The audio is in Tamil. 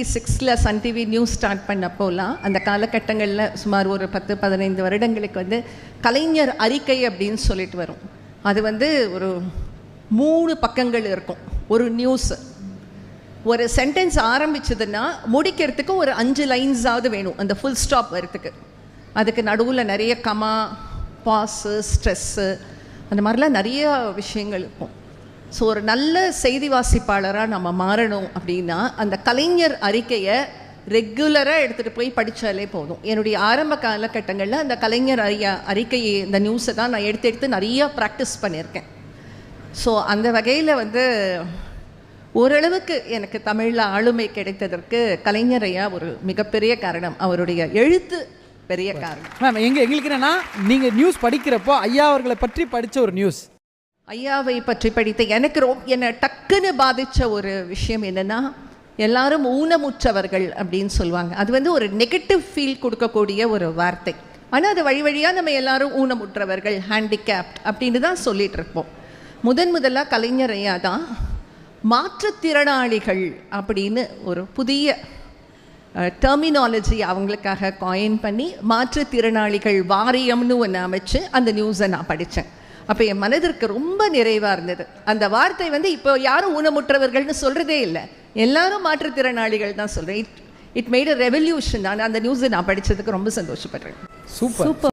சிக்ஸில் சன் டிவி நியூஸ் ஸ்டார்ட் பண்ணப்போலாம் அந்த காலகட்டங்களில் சுமார் ஒரு பத்து பதினைந்து வருடங்களுக்கு வந்து கலைஞர் அறிக்கை அப்படின்னு சொல்லிட்டு வரும். அது வந்து ஒரு மூணு பக்கங்கள் இருக்கும். ஒரு நியூஸ் ஒரு சென்டென்ஸ் ஆரம்பிச்சதுன்னா முடிக்கிறதுக்கு ஒரு அஞ்சு லைன்ஸாவது வேணும் அந்த ஃபுல் ஸ்டாப் வரத்துக்கு அதுக்கு நடுவில் நிறைய கமா பாஸு ஸ்ட்ரெஸ்ஸு அந்த மாதிரிலாம் நிறைய விஷயங்கள் இருக்கும். ஸோ ஒரு நல்ல செய்தி வாசிப்பாளராக நம்ம மாறணும் அப்படின்னா அந்த கலைஞர் அறிக்கையை ரெகுலராக எடுத்துகிட்டு போய் படித்தாலே போதும். என்னுடைய ஆரம்ப காலகட்டங்களில் அந்த கலைஞர் அறியா அறிக்கையை இந்த நியூஸை தான் நான் எடுத்து எடுத்து நிறைய ப்ராக்டிஸ் பண்ணியிருக்கேன். ஸோ அந்த வகையில் வந்து ஓரளவுக்கு எனக்கு தமிழில் ஆளுமை கிடைத்ததற்கு கலைஞர் ஐயா ஒரு மிகப்பெரிய காரணம். அவருடைய எழுத்து பெரிய காரணம். மேம் எங்க எங்களுக்கு என்னன்னா நீங்க நியூஸ் படிக்கிறப்போ ஐயா அவர்களை பற்றி படிச்ச ஒரு நியூஸ் ஐயாவை பற்றி படித்த எனக்கு ரொம்ப என்னை டக்குன்னு பாதித்த ஒரு விஷயம் என்னென்னா எல்லாரும் ஊனமுற்றவர்கள் அப்படின்னு சொல்லுவாங்க. அது வந்து ஒரு நெகட்டிவ் ஃபீல் கொடுக்கக்கூடிய ஒரு வார்த்தை. ஆனால் அது வழி வழியாக நம்ம எல்லாரும் ஊனமுற்றவர்கள் ஹேண்டிகேப்ட் அப்படின்னு தான் சொல்லிகிட்டு இருப்போம். முதன் முதலாக கலைஞர் ஐயா தான் மாற்றுத்திறனாளிகள் அப்படின்னு ஒரு புதிய டெர்மினாலஜி அவங்களுக்காக காயின் பண்ணி மாற்றுத்திறனாளிகள் வாரியம்னு ஒன்று அமைச்சு அந்த நியூஸை நான் படித்தேன் அப்போ என் மனதிற்கு ரொம்ப நிறைவாக இருந்தது. அந்த வார்த்தை வந்து இப்போ யாரும் ஊனமுற்றவர்கள்னு சொல்கிறதே இல்லை. எல்லாரும் மாற்றுத்திறனாளிகள் தான் சொல்கிறேன் it it made a revolution நான் அந்த நியூஸை நான் படித்ததுக்கு ரொம்ப சந்தோஷப்படுறேன். சூப்பர்.